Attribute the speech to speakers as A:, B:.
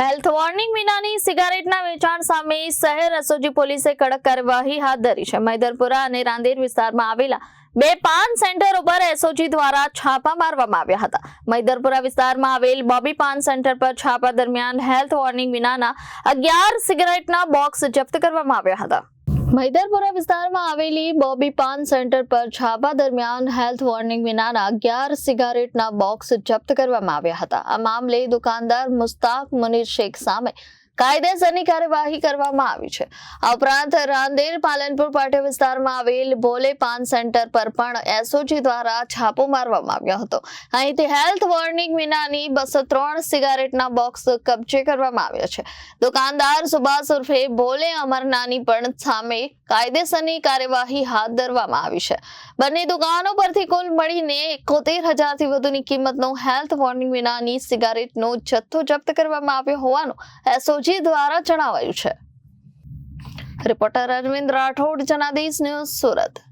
A: Health warning વિનાની સિગારેટના વેચાણ સામે શહેર રસોજી પોલીસે કડક કાર્યવાહી હાથ ધરી છે. મૈદરપુરા અને રાંદેર વિસ્તારમાં આવેલા બે પાન સેન્ટર ઉપર એસઓજી દ્વારા છાપા મારવામાં આવ્યા હતા. મૈદરપુરા વિસ્તારમાં આવેલ બોબી પાન સેન્ટર પર છાપા દરમિયાન હેલ્થ વોર્નિંગ વિનાના અગિયાર સિગારેટના બોક્સ જપ્ત કરવામાં આવ્યા હતા. મૈદરપુરા વિસ્તારમાં આવેલી બોબી પાન સેન્ટર પર છાપા દરમિયાન હેલ્થ વોર્નિંગ વિનાના અગિયાર સિગારેટના બોક્સ જપ્ત કરવામાં આવ્યા હતા. આ મામલે દુકાનદાર મુસ્તાક મુનીર શેખ સામે કાયદેસરની કાર્યવાહી કરવામાં આવી છે. આ ઉપરાંત રાંદેર, પાલનપુર પાટિયા વિસ્તારમાં આવેલ ભોલે પાન સેન્ટર પર પણ એસઓજી દ્વારા છાપો મારવામાં આવ્યો હતો. અહીંથી હેલ્થ વોર્નિંગ વિનાની બસો ત્રણ સિગારેટના બોક્સ કબજે કરવામાં આવ્યા છે. દુકાનદાર સુભાષ ઉર્ફે ભોલે અમરનાની પણ સામે કાયદેસરની કાર્યવાહી હાથ ધરવામાં આવી છે. બંને દુકાનો પરથી કુલ મળીને એકોતેર હજારથી વધુની કિંમતનો હેલ્થ વોર્નિંગ વિનાની સિગારેટનો જથ્થો જપ્ત કરવામાં આવ્યો હોવાનું એસઓજી દ્વારા જણાવાયું છે. Reporter Arvind Rathod Janadesh news Surat.